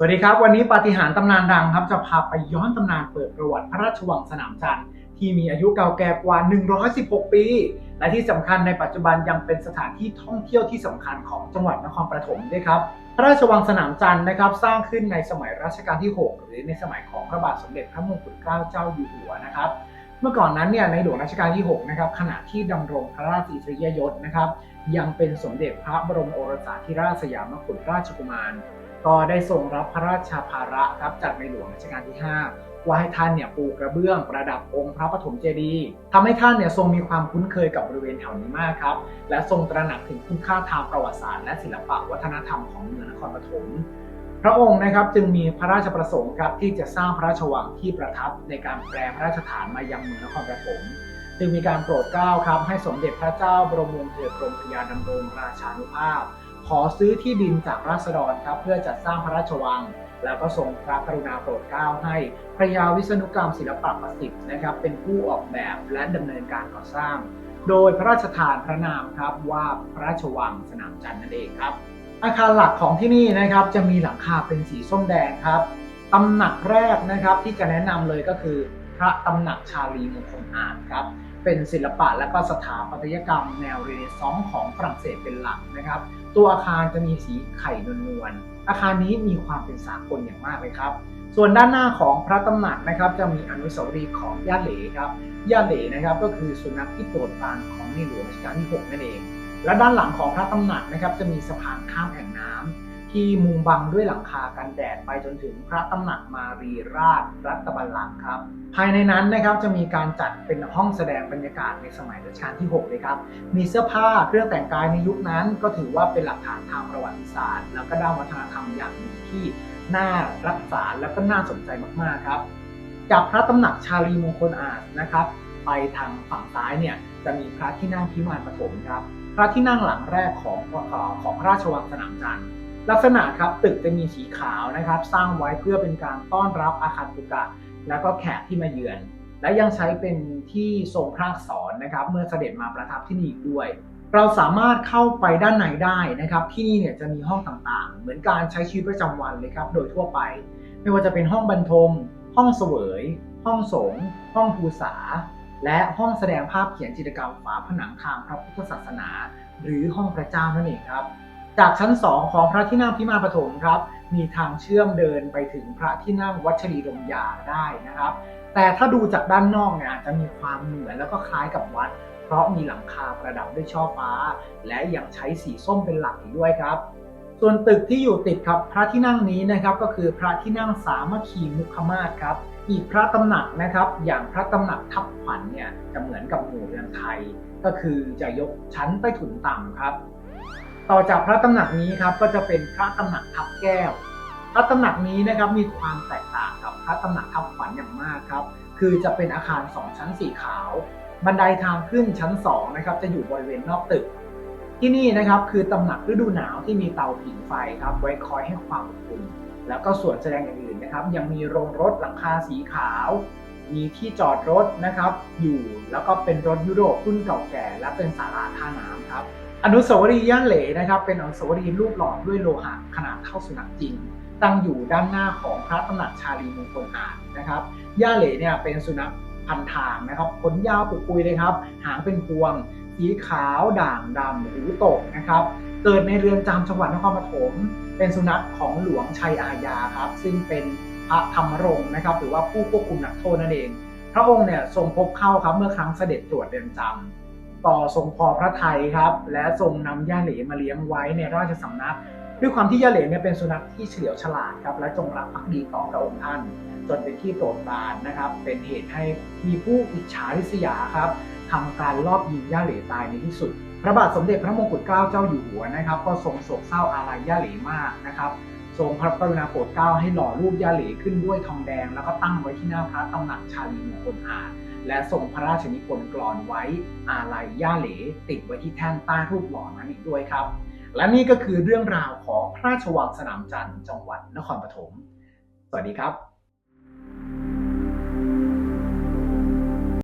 สวัสดีครับ วันนี้ปาฏิหาริย์ตำนานดังครับ จะพาไปย้อนตำนานเปิดประวัติพระราชวังสนามจันทร์ที่มีอายุเก่าแก่กว่า 116 ปี และที่สำคัญในปัจจุบันยังเป็นสถานที่ท่องเที่ยวที่สำคัญของจังหวัดนครปฐมด้วยครับ พระราชวังสนามจันทร์นะครับ สร้างขึ้นในสมัยรัชกาลที่ 6 หรือในสมัยของพระบาทสมเด็จพระมงกุฎเกล้าเจ้าอยู่หัวนะครับ เมื่อก่อนนั้นเนี่ยในหลวงรัชกาลที่ 6 นะครับขณะที่ดำรงพระราชอิสริยยศนะครับ ยังเป็นสมเด็จพระบรมโอรสาธิราชสยามกุฎราชกุมาร ก็ได้ทรงรับพระราชภาระครับจากในหลวงรัชกาลที่ 5 ว่าให้ท่านเนี่ยปูกระเบื้องประดับองค์พระปฐมเจดีย์ทำให้ท่านเนี่ยทรงมีความคุ้นเคยกับบริเวณแถวนี้มากครับ และทรงตระหนักถึงคุณค่าทางประวัติศาสตร์และศิลปะวัฒนธรรมของเมืองนครปฐมพระองค์นะครับจึงมีพระราชประสงค์ครับที่จะสร้างพระราชวังที่ประทับในการแปลพระราชฐานมายังเมืองนครปฐมจึงมีการโปรดเกล้าครับให้สมเด็จพระเจ้าบรมวงศ์เธอกรมพระยาดำรงราชานุภาพ ขอซื้อที่ดินจากราษฎรครับเพื่อจัดสร้างพระราชวัง แล้วก็ทรงพระกรุณาโปรดเกล้าให้พระยาวิษณุกรรมศิลปะประสิทธิ์นะครับ เป็นผู้ออกแบบและดำเนินการก่อสร้าง โดยพระราชทานพระนามครับว่าพระราชวังสนามจันทร์นั่นเองครับ อาคารหลักของที่นี่นะครับจะมีหลังคาเป็นสีส้มแดงครับตำหนักแรกนะครับที่จะแนะนำเลยก็คือพระตำหนักชาลีมงคลอาจครับ เป็นศิลปะและก็สถาปัตยกรรมแนวเรเนซองส์ของฝรั่งเศสเป็นหลักนะครับ ตัวอาคารจะมีสีไข่นวลๆอาคารนี้มีความเป็นสากลอย่างมากเลยครับ ส่วนด้านหน้าของพระตำหนักนะครับ จะมีอนุสาวรีย์ของย่าเหลครับย่าเหลนะครับก็คือสุนัขที่โปรดปรานของในหลวงรัชกาลที่ 6 นั่นเอง และด้านหลังของพระตำหนักนะครับจะมีสะพานข้ามแอ่งน้ำ ที่มุงบังด้วยหลังคากันแดดไปจนถึงพระตำหนักมารีราชรัตบัลลังก์ครับ ภายในนั้นนะครับจะมีการจัดเป็นห้องแสดงบรรยากาศในสมัยรัชกาลที่ 6 เลยครับ มีเสื้อผ้าเครื่องแต่งกายในยุคนั้น ก็ถือว่าเป็นหลักฐานทางประวัติศาสตร์ แล้วก็ด้านวัฒนธรรมอย่างหนึ่งที่น่ารักษาและก็น่าสนใจมากๆครับ จากพระตำหนักชาลีมงคลอาจนะครับ ไปทางฝั่งซ้ายเนี่ยจะมีพระที่นั่งพิมานปฐมครับ พระที่นั่งหลังแรกของของพระราชวังสนามจันทร์ ลักษณะครับตึกจะมีสีขาวนะครับ สร้างไว้เพื่อเป็นการต้อนรับอาคารตุกะ แล้วก็แขกที่มาเยือน และยังใช้เป็นที่ทรงพระอักษรนะครับ เมื่อเสด็จมาประทับที่นี่อีกด้วย เราสามารถเข้าไปด้านในได้นะครับ ที่นี่เนี่ยจะมีห้องต่างๆ เหมือนการใช้ชีวิตประจำวันเลยครับ โดยทั่วไป ไม่ว่าจะเป็นห้องบรรทม ห้องเสวย ห้องสงฆ์ห้องภูษา และห้องแสดงภาพเขียนจิตรกรรมฝาผนังทางพระพุทธศาสนา หรือห้องพระเจ้านั่นเองครับ จากชั้น 2 ของพระที่นั่งพิมาปฐมครับ มีทางเชื่อมเดินไปถึงพระที่นั่งวัชรีดมยาได้นะครับ แต่ถ้าดูจากด้านนอกเนี่ยอาจจะมีความเหมือนแล้วก็คล้ายกับวัด เพราะมีหลังคาประดับด้วยช่อฟ้า และยังใช้สีส้มเป็นหลักอีกด้วยครับ ส่วนตึกที่อยู่ติดครับพระที่นั่งนี้นะครับ ก็คือพระที่นั่งสามัคคีมุขมาศครับ อีกพระตำหนักนะครับ อย่างพระตำหนักทับขวัญเนี่ยจะเหมือนกับหมู่เรือนไทย ก็คือจะยกชั้นใต้ถุนต่ำครับ ต่อจากพระตำหนักนี้ครับก็จะเป็นพระตำหนักทับแก้ว พระตำหนักนี้นะครับมีความแตกต่างกับพระตำหนักทับขวัญอย่างมากครับ คือจะเป็นอาคาร 2 ชั้นสีขาว บันไดทางขึ้นชั้น2นะครับจะอยู่บริเวณนอกตึก ที่นี่นะครับคือตำหนักฤดูหนาวที่มีเตาผิงไฟครับไว้คอยให้ความอบอุ่นแล้วก็ส่วนแสดงอื่นๆนะครับ ยังมีโรงรถหลังคาสีขาว มีที่จอดรถนะครับ อยู่แล้วก็เป็นรถยุโรปรุ่นเก่าแก่ และเป็นศาลาท่าน้ำครับ อนุสาวรีย์ย่านเหลนะครับ เป็นอนุสาวรีย์รูปหล่อด้วยโลหะขนาดเท่าสุนัขจริง ตั้งอยู่ด้านหน้าของพระตำหนักชาลีมงคลอาจนะครับย่าเหลเนี่ยเป็นสุนัขพันทางนะครับขนยาวปุกปุยเลยครับ หางเป็นพวงสีขาวด่างดำหูตกนะครับ เกิดในเรือนจำจังหวัดนครปฐมเป็นสุนัขของหลวงชัยอาญาครับ ซึ่งเป็น พระธรรมรงค์นะครับ หรือว่าผู้ควบคุมนักโทษนั่นเอง พระองค์เนี่ยทรงพบเข้าครับเมื่อครั้งเสด็จตรวจเรือนจำต่อทรงพอพระไทยครับ และทรงนำย่าเหลมาเลี้ยงไว้ในราชสำนัก ด้วยความที่ย่าเหลเนี่ยเป็นสุนัขที่เฉลียวฉลาดครับ และจงรักภักดีต่อพระองค์ท่านจนเป็นที่โปรดปรานนะครับ เป็นเหตุให้มีผู้อิจฉาริษยาครับทำการลอบยิงย่าเหลตายในที่สุด พระบาทสมเด็จพระมงกุฎเกล้าเจ้าอยู่หัวนะครับ ก็ทรงโศกเศร้าอาลัยย่าเหลมากนะครับ ทรงพระกรุณาโปรดเกล้าให้หล่อรูปย่าเหลขึ้นด้วยทองแดง แล้วก็ตั้งไว้ที่หน้าพระตำหนักชาลีมงคลอาจและทรงพระราชนิพนธ์กลอนไว้อาลัยย่าเหลติดไว้ที่แท่นใต้รูปหล่อนั้นอีกด้วยครับ และนี่ก็คือเรื่องราวของพระราชวังสนามจันทร์จังหวัดนครปฐม สวัสดีครับ